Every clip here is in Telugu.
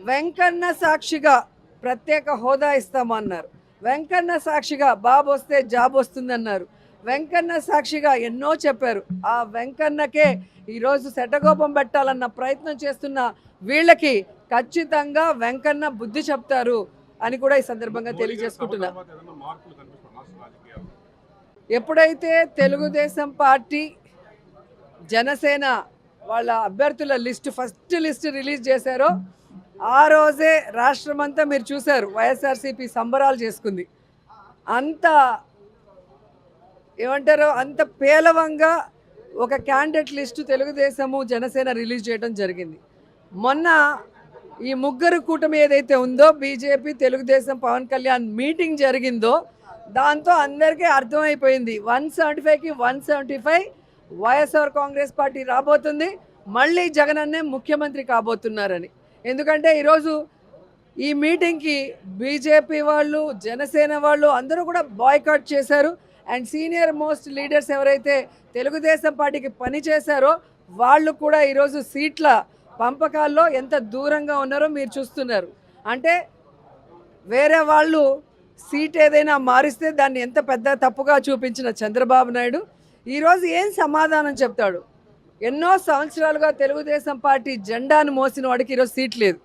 వెంకన్న సాక్షిగా ప్రత్యేక హోదా ఇస్తామన్నారు. వెంకన్న సాక్షిగా బాబు వస్తే జాబ్ వస్తుందన్నారు. వెంకన్న సాక్షిగా ఎన్నో చెప్పారు. ఆ వెంకన్నకే ఈరోజు శటగోపం పెట్టాలన్న ప్రయత్నం చేస్తున్న వీళ్ళకి ఖచ్చితంగా వెంకన్న బుద్ధి చెప్తారు అని కూడా ఈ సందర్భంగా తెలియజేసుకుంటున్నా. ఎప్పుడైతే తెలుగుదేశం పార్టీ జనసేన వాళ్ళ అభ్యర్థుల లిస్ట్ ఫస్ట్ లిస్ట్ రిలీజ్ చేశారో ఆ రోజే రాష్ట్రమంతా మీరు చూశారు వైఎస్ఆర్సీపీ సంబరాలు చేసుకుంది. అంత ఏమంటారు అంత పేలవంగా ఒక candidate list Telugu Desam Janasena release చేయడం జరిగింది. మొన్న ఈ ముగ్గురు కూటమి ఏదైతే ఉందో బీజేపీ తెలుగుదేశం పవన్ కళ్యాణ్ మీటింగ్ జరిగిందో దాంతో అందరికీ అర్థమైపోయింది. వన్ సెవెంటీ ఫైవ్కి one seventy five YSR Congress party రాబోతుంది మళ్ళీ జగనన్నే ముఖ్యమంత్రి కాబోతున్నారని. ఎందుకంటే ఈరోజు ఈ మీటింగ్కి బీజేపీ వాళ్ళు జనసేన వాళ్ళు అందరూ కూడా బాయ్కాట్ చేశారు. అండ్ సీనియర్ మోస్ట్ లీడర్స్ ఎవరైతే తెలుగుదేశం పార్టీకి పని చేశారో వాళ్ళు కూడా ఈరోజు సీట్ల పంపకాల్లో ఎంత దూరంగా ఉన్నారో మీరు చూస్తున్నారు. అంటే వేరే వాళ్ళు సీట్ ఏదైనా మారిస్తే దాన్ని ఎంత పెద్ద తప్పుగా చూపించిన చంద్రబాబు నాయుడు. ఈరోజు ఏం సమాధానం చెప్తాడు? ఎన్నో సంవత్సరాలుగా తెలుగుదేశం పార్టీ జెండాను మోసిన వాడికి ఈరోజు సీట్ లేదు.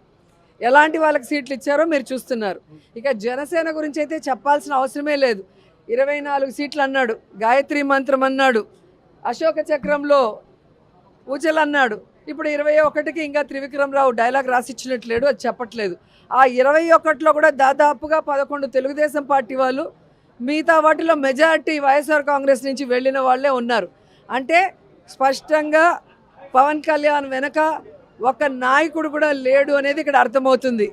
ఎలాంటి వాళ్ళకి సీట్లు ఇచ్చారో మీరు చూస్తున్నారు. ఇక జనసేన గురించి అయితే చెప్పాల్సిన అవసరమే లేదు. ఇరవై నాలుగు సీట్లు అన్నాడు గాయత్రి మంత్రం అన్నాడు అశోక చక్రంలో పూజలు అన్నాడు. ఇప్పుడు ఇరవై ఒకటికి ఇంకా త్రివిక్రమరావు డైలాగ్ రాసిచ్చినట్లేడు అది చెప్పట్లేదు. ఆ ఇరవై ఒకటిలో కూడా దాదాపుగా పదకొండు తెలుగుదేశం పార్టీ వాళ్ళు మిగతా వాటిలో మెజారిటీ వైఎస్ఆర్ కాంగ్రెస్ నుంచి వెళ్ళిన వాళ్ళే ఉన్నారు. అంటే స్పష్టంగా పవన్ కళ్యాణ్ వెనక ఒక నాయకుడు కూడా లేడు అనేది ఇక్కడ అర్థమవుతుంది.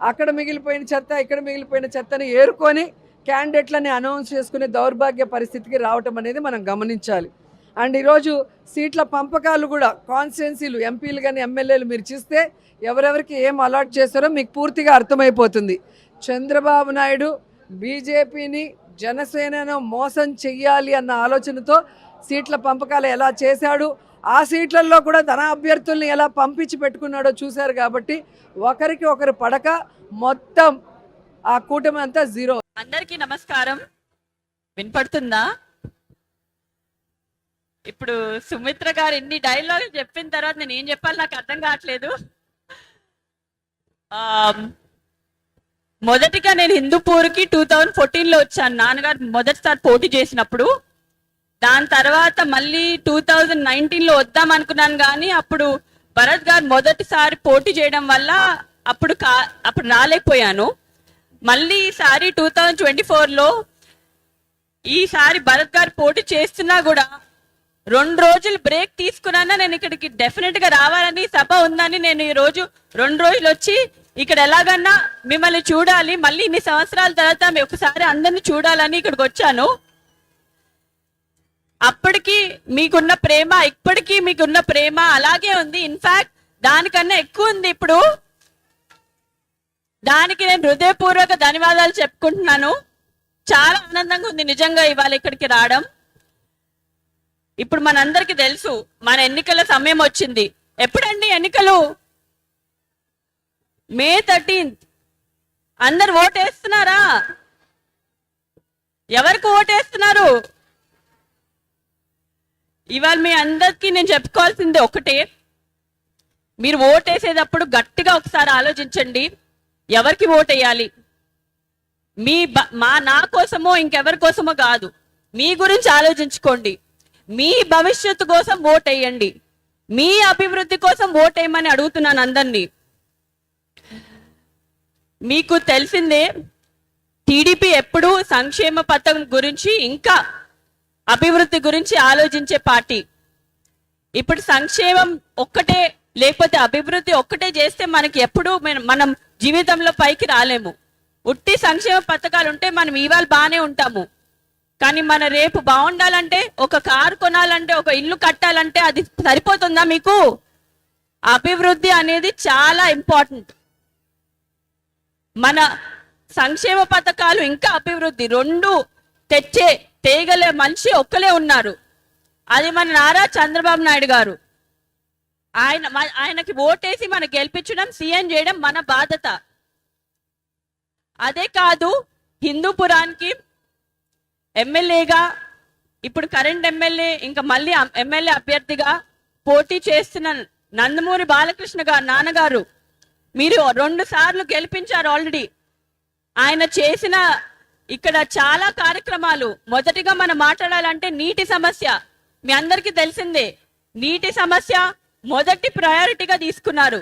అక్కడ మిగిలిపోయిన చెత్త ఇక్కడ మిగిలిపోయిన చెత్తని ఏరుకొని క్యాండిడేట్లని అనౌన్స్ చేసుకునే దౌర్భాగ్య పరిస్థితికి రావటం అనేది మనం గమనించాలి. అండ్ ఈరోజు సీట్ల పంపకాలు కూడా కాన్స్టిట్యున్సీలు ఎంపీలు కానీ ఎమ్మెల్యేలు మీరు చూస్తే ఎవరెవరికి ఏం అలాట్ చేస్తారో మీకు పూర్తిగా అర్థమైపోతుంది. చంద్రబాబు నాయుడు బీజేపీని జనసేనను మోసం చెయ్యాలి అన్న ఆలోచనతో సీట్ల పంపకాలు ఎలా చేశాడు ఆ సీట్లలో కూడా తన అభ్యర్థుల్ని ఎలా పంపించి పెట్టుకున్నాడో చూశారు కాబట్టి ఒకరికి ఒకరు పడక మొత్తం ఆ కూటమి అంతా జీరో. అందరికీ నమస్కారం. వినపడుతుందా? ఇప్పుడు సుమిత్ర గారు ఎన్ని డైలాగ్ చెప్పిన తర్వాత నేను ఏం చెప్పాలి? నాకు అర్థం కావట్లేదు. మొదటిగా నేను హిందూపూర్కి టూ థౌజండ్ ఫోర్టీన్లో వచ్చాను. నాన్నగారు మొదటిసారి పోటీ చేసినప్పుడు దాని తర్వాత మళ్ళీ టూ థౌజండ్ నైన్టీన్లో వద్దాం అనుకున్నాను కానీ అప్పుడు భరత్ గారు మొదటిసారి పోటీ చేయడం వల్ల అప్పుడు కా అప్పుడు రాలేకపోయాను. మళ్ళీ ఈసారి టూ థౌజండ్ ట్వంటీ ఫోర్లో ఈసారి భరత్ గారు పోటీ చేస్తున్నా కూడా రెండు రోజులు బ్రేక్ తీసుకున్నా నేను ఇక్కడికి డెఫినెట్గా రావాలని సభ ఉందని నేను ఈ రోజు రెండు రోజులు వచ్చి ఇక్కడ ఎలాగన్నా మిమ్మల్ని చూడాలి. మళ్ళీ ఇన్ని సంవత్సరాల తర్వాత ఒకసారి అందరిని చూడాలని ఇక్కడికి వచ్చాను. అప్పటికి మీకున్న ప్రేమ ఇప్పటికీ మీకున్న ప్రేమ అలాగే ఉంది. ఇన్ఫాక్ట్ దానికన్నా ఎక్కువ ఉంది ఇప్పుడు. దానికి నేను హృదయపూర్వక ధన్యవాదాలు చెప్పుకుంటున్నాను. చాలా ఆనందంగా ఉంది నిజంగా ఇవాళ ఇక్కడికి రావడం. ఇప్పుడు మనందరికీ తెలుసు మన ఎన్నికల సమయం వచ్చింది. ఎప్పుడండి ఎన్నికలు? May thirteenth. అందరు ఓటేస్తున్నారా? ఎవరికి ఓటేస్తున్నారు? ఇవాళ మీ అందరికీ నేను చెప్పుకోవాల్సింది ఒకటే. మీరు ఓటేసేటప్పుడు గట్టిగా ఒకసారి ఆలోచించండి. ఎవరికి ఓటేయాలి? మీ బ- మా నా కోసమో ఇంకెవరి కోసమో కాదు. మీ గురించి ఆలోచించుకోండి. మీ భవిష్యత్తు కోసం ఓటేయండి. మీ అభివృద్ధి కోసం ఓటేయమని అడుగుతున్నాను అందరినీ. మీకు తెలిసిందే టీడీపీ ఎప్పుడూ సంక్షేమ పథకం గురించి ఇంకా అభివృద్ధి గురించి ఆలోచించే పార్టీ. ఇప్పుడు సంక్షేమం ఒక్కటే లేకపోతే అభివృద్ధి ఒక్కటే చేస్తే మనకి ఎప్పుడూ మనం జీవితంలో పైకి రాలేము. ఉట్టి సంక్షేమ పథకాలు ఉంటే మనం ఇవాళ బాగానే ఉంటాము. కానీ మన రేపు బాగుండాలంటే ఒక కారు కొనాలంటే ఒక ఇల్లు కట్టాలంటే అది సరిపోతుందా మీకు? అభివృద్ధి అనేది చాలా ఇంపార్టెంట్. మన సంక్షేమ పథకాలు ఇంకా అభివృద్ధి రెండు తెచ్చే తేగలే మనిషి ఒక్కలే ఉన్నారు. అది మన నారా చంద్రబాబు నాయుడు గారు. ఆయన మ- ఆయనకి ఓటేసి మనం గెలిపించడం సీఎం చేయడం మన బాధ్యత. అదే కాదు హిందూపురానికి ఎమ్మెల్యేగా ఇప్పుడు కరెంట్ ఎమ్మెల్యే ఇంకా మళ్ళీ ఎమ్మెల్యే అభ్యర్థిగా పోటీ చేస్తున్న నందమూరి బాలకృష్ణ గారు నాన్నగారు మీరు రెండు సార్లు గెలిపించారు ఆల్రెడీ. ఆయన చేసిన ఇక్కడ చాలా కార్యక్రమాలు. మొదటిగా మనం మాట్లాడాలంటే నీటి సమస్య. మీ అందరికీ తెలిసిందే నీటి సమస్య మొదటి ప్రయారిటీగా తీసుకున్నారు.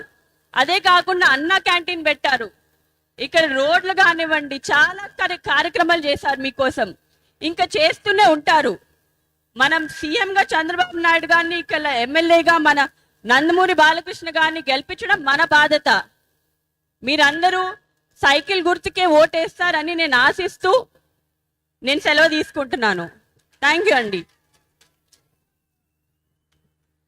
అదే కాకుండా అన్న క్యాంటీన్ పెట్టారు. ఇక్కడ రోడ్లు కానివ్వండి చాలా కార్యక్రమాలు చేశారు మీకోసం. ఇంకా చేస్తూనే ఉంటారు. మనం సీఎంగా చంద్రబాబు నాయుడు గారిని ఇక్కడ ఎమ్మెల్యేగా మన నందమూరి బాలకృష్ణ గారిని గెలిపించడం మన బాధ్యత. మీరందరూ సైకిల్ గుర్తుకే ఓటేస్తారని నేను ఆశిస్తూ నేను సెలవు తీసుకుంటున్నాను. థ్యాంక్ యూ అండి.